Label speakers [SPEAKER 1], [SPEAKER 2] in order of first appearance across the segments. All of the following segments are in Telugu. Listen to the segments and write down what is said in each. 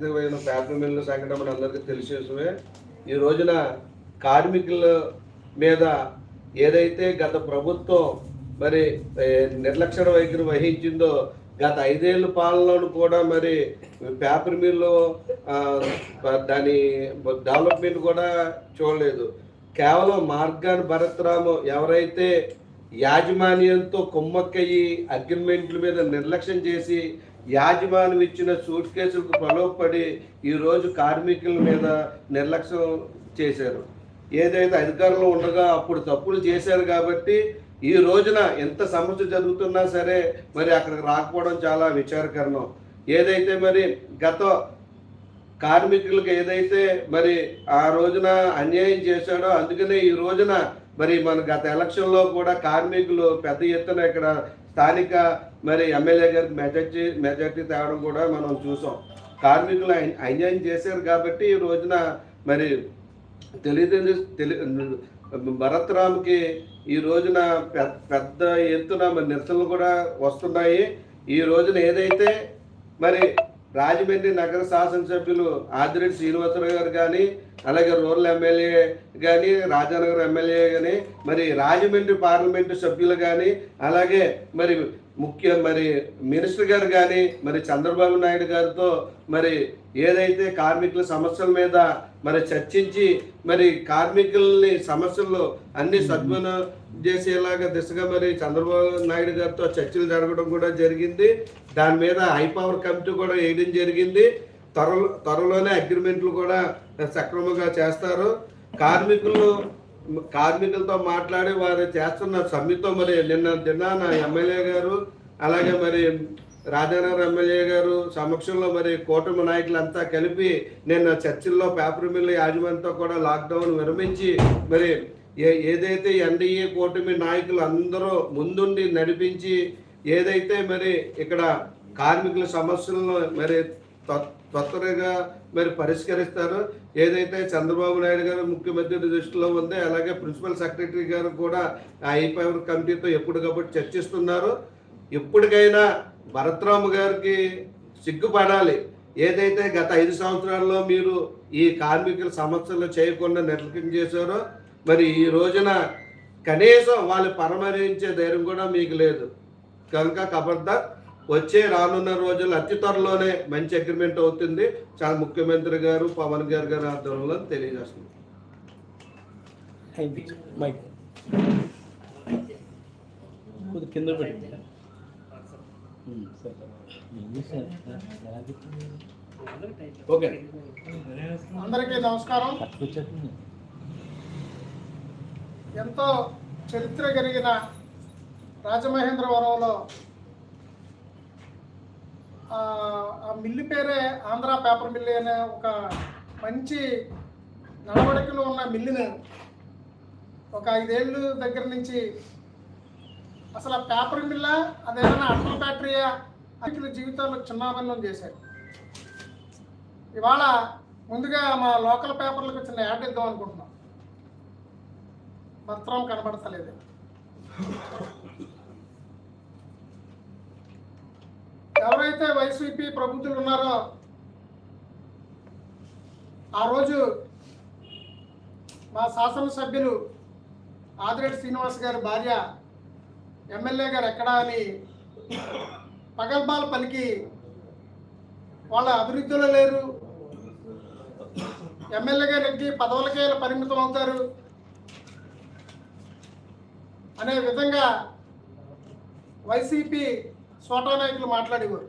[SPEAKER 1] బాధితమైన పేపర్ మిల్లు సంఘటన మన అందరికీ తెలిసే విషయమే ఈ రోజున కార్మికుల మీద ఏదైతే గత ప్రభుత్వం మరి నిర్లక్ష్య వైఖరి వహించిందో గత ఐదేళ్ళ పాలనలో కూడా మరి పేపర్ మిల్లు దాని డెవలప్మెంట్ కూడా చూడలేదు. కేవలం మార్గాన్ భరత్రాము ఎవరైతే యాజమాన్యంతో కుమ్మక్కయ్యి అగ్రిమెంట్ల మీద నిర్లక్ష్యం చేసి యాజమాన్యం ఇచ్చిన సూట్ కేసులకు ప్రలోభపడి ఈరోజు కార్మికుల మీద నిర్లక్ష్యం చేశారు. ఏదైతే అధికారంలో ఉండగా అప్పుడు తప్పులు చేశారు కాబట్టి ఈ రోజున ఎంత సమస్య జరుగుతున్నా సరే మరి అక్కడికి రాకపోవడం చాలా విచారకరణం ఏదైతే మరి గత కార్మికులకు ఏదైతే మరి ఆ రోజున అన్యాయం చేశాడో అందుకనే ఈ రోజున మరి మన గత ఎలక్షన్లో కూడా కార్మికులు పెద్ద ఎత్తున ఇక్కడ స్థానిక మరి ఎమ్మెల్యే గారికి మెజార్టీ మెజార్టీ తేవడం కూడా మనం చూసాం. కార్మికులు అన్యాయం చేశారు కాబట్టి ఈ రోజున మరి తెలియదు తెలి భరత్రామ్కి ఈ రోజున పెద్ద పెద్ద ఎత్తున మరి నిరసనలు కూడా వస్తున్నాయి. ఈ రోజున ఏదైతే మరి రాజమండ్రి నగర శాసనసభ్యులు ఆదిరెడ్డి శ్రీనివాసరావు గారు కానీ అలాగే రూరల్ ఎమ్మెల్యే కానీ రాజానగర్ ఎమ్మెల్యే కానీ మరి రాజమండ్రి పార్లమెంటు సభ్యులు కానీ అలాగే మరి ముఖ్య మరి మినిస్టర్ గారు కానీ మరి చంద్రబాబు నాయుడు గారితో మరి ఏదైతే కార్మికుల సమస్యల మీద మరి చర్చించి మరి కార్మికుల్ని సమస్యలు అన్ని సద్విన చేసేలాగా దిశగా మరి చంద్రబాబు నాయుడు గారితో చర్చలు జరగడం కూడా జరిగింది. దాని మీద హై పవర్ కమిటీ కూడా వేయడం జరిగింది. త్వరలో త్వరలోనే అగ్రిమెంట్లు కూడా సక్రమంగా చేస్తారు. కార్మికులు కార్మికులతో మాట్లాడి వారు చేస్తున్న సమ్మెతో మరి నిన్న దినాన ఎమ్మెల్యే గారు అలాగే మరి రాజానగర్ ఎమ్మెల్యే గారు సమక్షంలో మరి కూటమి నాయకులంతా కలిపి నిన్న చర్చిల్లో పేపర్ మిల్లు యాజమాన్యంతో కూడా లాక్డౌన్ విరమించి మరి ఏ ఏదైతే ఎన్డీఏ కూటమి నాయకులు అందరూ ముందుండి నడిపించి ఏదైతే మరి ఇక్కడ కార్మికుల సమస్యలను మరి త్వరగా మరి పరిష్కరిస్తారు. ఏదైతే చంద్రబాబు నాయుడు గారు ముఖ్యమంత్రి దృష్టిలో ఉంది అలాగే ప్రిన్సిపల్ సెక్రటరీ గారు కూడా ఆ ఐపవర్ కమిటీతో ఎప్పటికప్పుడు చర్చిస్తున్నారు. ఎప్పటికైనా భరత్రాము గారికి సిగ్గుపడాలి. ఏదైతే గత ఐదు సంవత్సరాల్లో మీరు ఈ కార్మికుల సమస్యలు చేయకుండా నిర్లక్ష్యం చేశారో మరి ఈ రోజున కనీసం వాళ్ళు పరమరించే ధైర్యం కూడా మీకు లేదు. కనుక కబర్దార్ వచ్చే రానున్న రోజులు అతి త్వరలోనే మంచి అగ్రిమెంట్ అవుతుంది. చాలా ముఖ్యమంత్రి గారు పవన్ గారు గారి ఆధ్వర్యంలో తెలియజేస్తుంది
[SPEAKER 2] మైక్ కొద్ది కింద పెట్టి ఉమ్, సరే. ఓకే.
[SPEAKER 3] అందరికీ నమస్కారం. ఎంతో చరిత్ర కలిగిన రాజమహేంద్రవరంలో ఆ మిల్లు పేరే ఆంధ్ర పేపర్ మిల్లు అనే ఒక మంచి నడవడికలో ఉన్న మిల్లును ఒక ఐదేళ్ళు దగ్గర నుంచి అసలు ఆ పేపర్ మిల్లా అదేదైనా అటల్ ఫ్యాక్టరీయా అన్నిటి జీవితాల్లో చిన్నాభిన్నం చేశారు. ఇవాళ ముందుగా మా లోకల్ పేపర్లకు చిన్న యాడ్ ఇద్దాం అనుకుంటున్నాం. పత్రం కనబడతలేదు. ఎవరైతే వైసీపీ ప్రభుత్వులు ఉన్నారో ఆ రోజు మా శాసనసభ్యులు ఆదిరెడ్డి శ్రీనివాస్ గారి భార్య ఎమ్మెల్యే గారు ఎక్కడా అని పగల్బాల్ పలికి వాళ్ళ అభివృద్ధిలో లేరు. ఎమ్మెల్యే గారు ఎక్కి పదవులకే పరిమితం అవుతారు అనే విధంగా వైసీపీ సోటా నాయకులు మాట్లాడేవారు.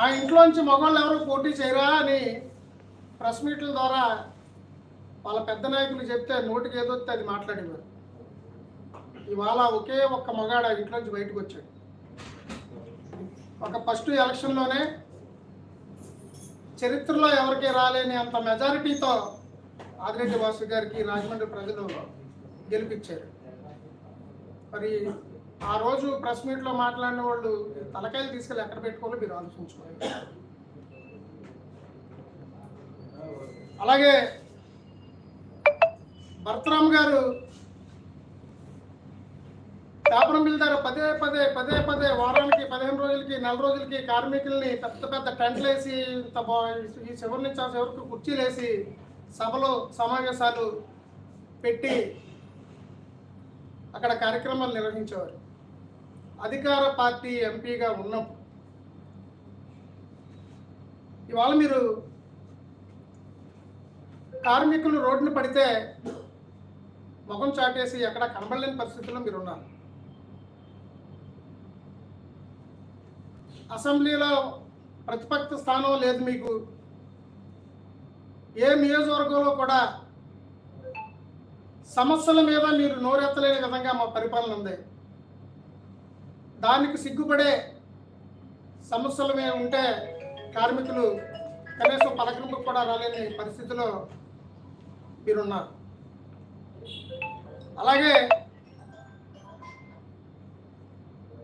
[SPEAKER 3] ఆ ఇంట్లోంచి మగవాళ్ళు ఎవరు పోటీ చేయరా అని ప్రెస్ మీట్ల ద్వారా వాళ్ళ పెద్ద నాయకులు చెప్తే నోటికి ఏదొస్తే వస్తే అది మాట్లాడేవారు. ఇవాళ ఒకే ఒక్క మగాడు ఆ ఇంట్లోంచి బయటకు వచ్చాడు. ఒక ఫస్ట్ ఎలక్షన్లోనే చరిత్రలో ఎవరికి రాలేని అంత మెజారిటీతో ఆదిరెడ్డి వాసు గారికి రాజమండ్రి ప్రజలు గెలిపించారు. మరి ఆ రోజు ప్రెస్ మీట్లో మాట్లాడిన వాళ్ళు తలకాయలు తీసుకెళ్ళి ఎక్కడ పెట్టుకోవాలో మీరు ఆలోచించుకోవాలి అలాగే భరతరామ్ గారు పేపర్ మిల్ పదే పదే పదే పదే వారానికి పదిహేను రోజులకి నెల రోజులకి కార్మికుల్ని పెద్ద పెద్ద టెంట్లు వేసి ఇంత బా- ఈ చివరి నుంచి ఆ చివరికి కుర్చీలు వేసి సభలు సమావేశాలు పెట్టి అక్కడ కార్యక్రమాలు నిర్వహించేవారు. అధికార పార్టీ ఎంపీగా ఉన్నప్పుడు ఇవాళ మీరు కార్మికులు రోడ్డున పడితే ముఖం చాటేసి ఎక్కడ కనబడలేని పరిస్థితుల్లో మీరు ఉన్నారు. అసెంబ్లీలో ప్రతిపక్ష స్థానం లేదు మీకు. ఏ నియోజకవర్గంలో కూడా సమస్యల మీద మీరు నోరెత్తలేని విధంగా మా పరిపాలన ఉంది. దానికి సిగ్గుపడే సమస్యలు ఉంటే కార్మికులు కనీసం పలకరింపు కూడా రాలేని పరిస్థితిలో మీరున్నారు. అలాగే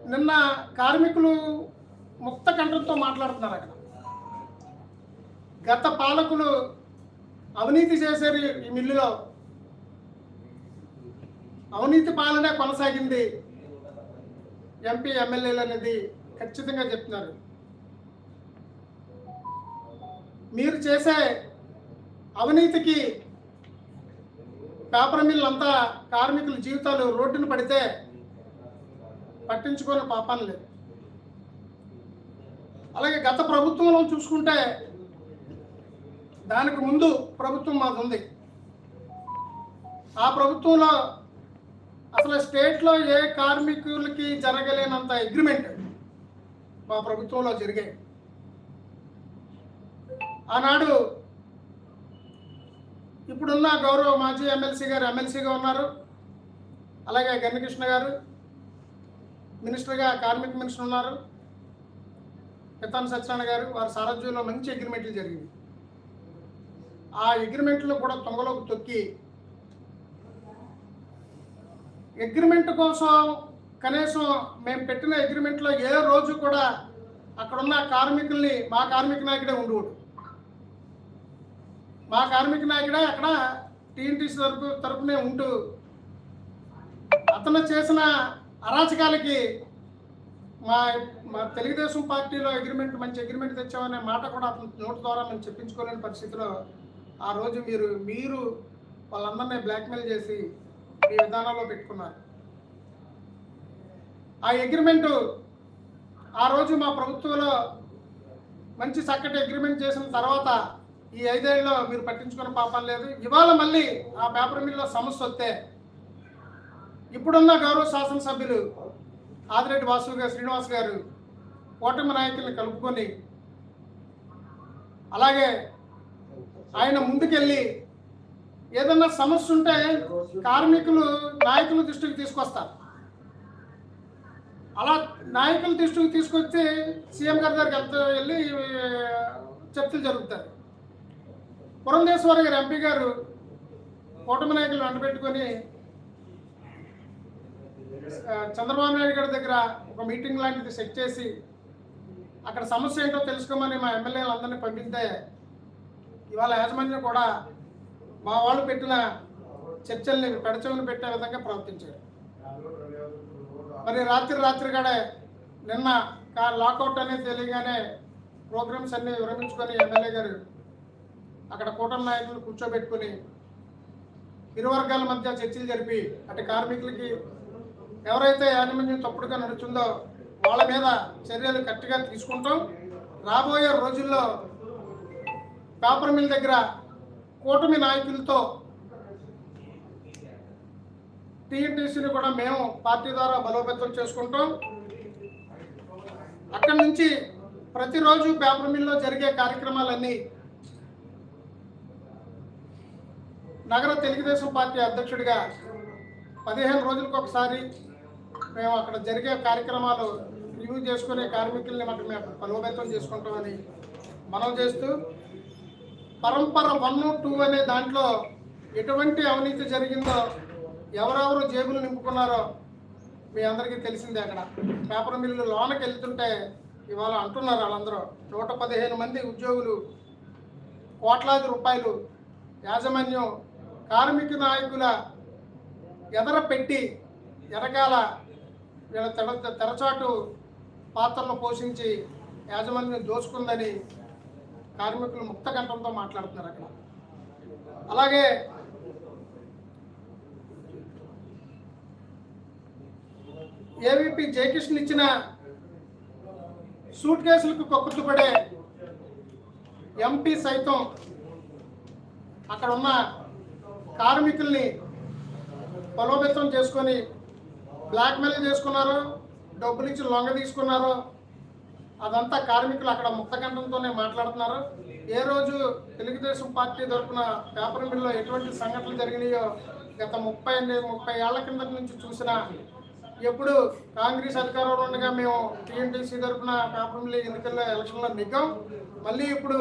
[SPEAKER 3] నిన్న కార్మికులు ముక్త కంఠంతో మాట్లాడుతున్నారు అక్కడ. గత పాలకులు అవినీతి చేశారు ఈ మిల్లులో. అవినీతి పాలనే కొనసాగింది. ఎంపీ ఎమ్మెల్యేలు అనేది ఖచ్చితంగా చెప్తున్నారు. మీరు చేసే అవినీతికి పేపర్ మిల్లు అంతా కార్మికుల జీవితాలు రోడ్డును పడితే పట్టించుకోని పాపాలు లేదు. అలాగే గత ప్రభుత్వంలో చూసుకుంటే దానికి ముందు ప్రభుత్వం మాది ఉంది. ఆ ప్రభుత్వంలో అసలు స్టేట్లో ఏ కార్మికులకి జరగలేనంత అగ్రిమెంట్ మా ప్రభుత్వంలో జరిగాయి. ఆనాడు ఇప్పుడున్న గౌరవ మాజీ ఎమ్మెల్సీ గారు ఎమ్మెల్సీగా ఉన్నారు. అలాగే గన్నకృష్ణ గారు మినిస్టర్గా కార్మిక మినిస్టర్ ఉన్నారు. పితాన్ సత్యనారాయణ గారు వారి సారథ్యంలో మంచి అగ్రిమెంట్లు జరిగింది ఆ అగ్రిమెంట్లు కూడా తొంగలోకి తొక్కి అగ్రిమెంట్ కోసం కనీసం మేము పెట్టిన అగ్రిమెంట్లో ఏ రోజు కూడా అక్కడున్న కార్మికుల్ని మా కార్మిక నాయకుడే ఉండేవాడు మా కార్మిక నాయకుడే అక్కడ టీఎన్టీసీ తరపు తరపునే ఉంటూ అతను చేసిన అరాచకాలకి మా మా తెలుగుదేశం పార్టీలో అగ్రిమెంట్ మంచి అగ్రిమెంట్ తెచ్చామనే మాట కూడా అతను నోటి ద్వారా మేము చెప్పించుకోలేని పరిస్థితిలో ఆ రోజు మీరు మీరు వాళ్ళందరినీ బ్లాక్మెయిల్ చేసి మీ విధానంలో పెట్టుకున్నారు. ఆ అగ్రిమెంట్ ఆ రోజు మా ప్రభుత్వంలో మంచి చక్కటి అగ్రిమెంట్ చేసిన తర్వాత ఈ ఐదేళ్ళలో మీరు పట్టించుకున్న పాపం లేదు. ఇవాళ మళ్ళీ ఆ పేపర్ మిల్లో సమస్య వస్తే ఇప్పుడున్న గౌరవ శాసనసభ్యులు ఆదిరెడ్డి వాసు గారు శ్రీనివాస్ గారు కూటమి నాయకుల్ని కలుపుకొని అలాగే ఆయన ముందుకెళ్ళి ఏదన్నా సమస్య ఉంటే కార్మికులు నాయకుల దృష్టికి తీసుకొస్తారు. అలా నాయకుల దృష్టికి తీసుకొచ్చి సీఎం గారి దగ్గరికి వెళ్తే వెళ్ళి చర్చలు జరుగుతాయి పురంధేశ్వర గారు ఎంపీ గారు కూటమి నాయకులు వెంటబెట్టుకొని చంద్రబాబు నాయుడు గారి దగ్గర ఒక మీటింగ్ లాంటిది సెట్ చేసి అక్కడ సమస్య ఏంటో తెలుసుకోమని మా ఎమ్మెల్యేలు అందరినీ పంపిస్తే ఇవాళ యాజమాన్యం కూడా మా వాళ్ళు పెట్టిన చర్చల్ని పెడచెవిని పెట్టే విధంగా ప్రవర్తించారు. మరి రాత్రి రాత్రి కాడే నిన్న కా- లాకౌట్ అనేది తెలియగానే ప్రోగ్రామ్స్ అన్నీ విరమించుకొని ఎమ్మెల్యే గారు అక్కడ కూటమి నాయకులు కూర్చోబెట్టుకుని ఇరు వర్గాల మధ్య చర్చలు జరిపి అటు కార్మికులకి ఎవరైతే యాజమాన్యం తప్పుడుగా నడుస్తుందో వాళ్ళ మీద చర్యలు కరెక్ట్గా తీసుకుంటాం. రాబోయే రోజుల్లో పేపర్ మిల్ దగ్గర కూటమి నాయకులతో టీఎన్టీసీని కూడా మేము పార్టీ ద్వారా బలోపేతం చేసుకుంటాం. అక్కడి నుంచి ప్రతిరోజు పేపర్ మిల్లో జరిగే కార్యక్రమాలన్నీ నగర తెలుగుదేశం పార్టీ అధ్యక్షుడిగా పదిహేను రోజులకు ఒకసారి మేము అక్కడ జరిగే కార్యక్రమాలు రివ్యూ చేసుకునే కార్మికుల్ని మాకు మేము బలోపేతం చేసుకుంటామని మనం చేస్తూ పరంపర వన్ టూ అనే దాంట్లో ఎటువంటి అవినీతి జరిగిందో ఎవరెవరు జేబులు నింపుకున్నారో మీ అందరికీ తెలిసిందే అక్కడ. పేపర్ మిల్లు లోనకి వెళ్తుంటే ఇవాళ అంటున్నారు వాళ్ళందరూ నూట పదిహేను మంది ఉద్యోగులు కోట్లాది రూపాయలు యాజమాన్యం కార్మిక నాయకుల ఎదర పెట్టి ఎరగాల వీళ్ళ తెర తెరచాటు పాత్రలు పోషించి యాజమాన్యం దోచుకుందని కార్మికులు ముక్త కంఠంతో మాట్లాడుతున్నారు అక్కడ. అలాగే ఏవీపీ జయకృష్ణ ఇచ్చిన సూట్ కేసులకు కొక్కుతుపడే ఎంపీ సైతం అక్కడ ఉన్న కార్మికుల్ని బలోపేతం చేసుకొని బ్లాక్మెయిల్ చేసుకున్నారు డబ్బులు ఇచ్చి లొంగ తీసుకున్నారు అదంతా కార్మికులు అక్కడ ముక్తకంఠంతోనే మాట్లాడుతున్నారు. ఏ రోజు తెలుగుదేశం పార్టీ తరఫున పేపర్ మిల్లో ఎటువంటి సంఘటనలు జరిగినాయో గత ముప్పై ముప్పై ఏళ్ళ కింద నుంచి చూసినా ఎప్పుడు కాంగ్రెస్ అధికారంలో ఉండగా మేము టీఎన్టీసీ తరఫున పేపర్ మిల్ ఎన్నికల్లో ఎలక్షన్లో నిగ్గాం. మళ్ళీ ఇప్పుడు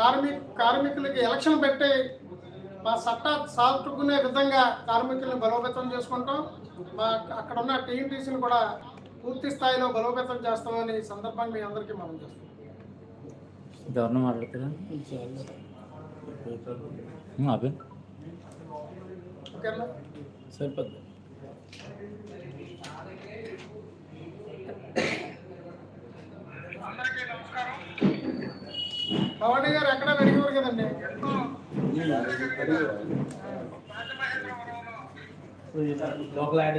[SPEAKER 3] కార్మిక కార్మికులకి ఎలక్షన్ పెట్టి మా సట్టా సాల్చుకునే విధంగా కార్మికుల్ని బలోపేతం చేసుకుంటాం. మా అక్కడ ఉన్న టీఎన్టీసీని కూడా పూర్తి స్థాయిలో బలోపేతం చేస్తామని ఈ సందర్భంగా మీ అందరికీ మనం చేస్తాం.
[SPEAKER 4] గవర్నర్ ఆపే
[SPEAKER 3] ఓకేనా?
[SPEAKER 2] సరిపోద్ది.
[SPEAKER 3] భవానీ గారు ఎక్కడ వెలిగేవారు కదండి?
[SPEAKER 2] Local add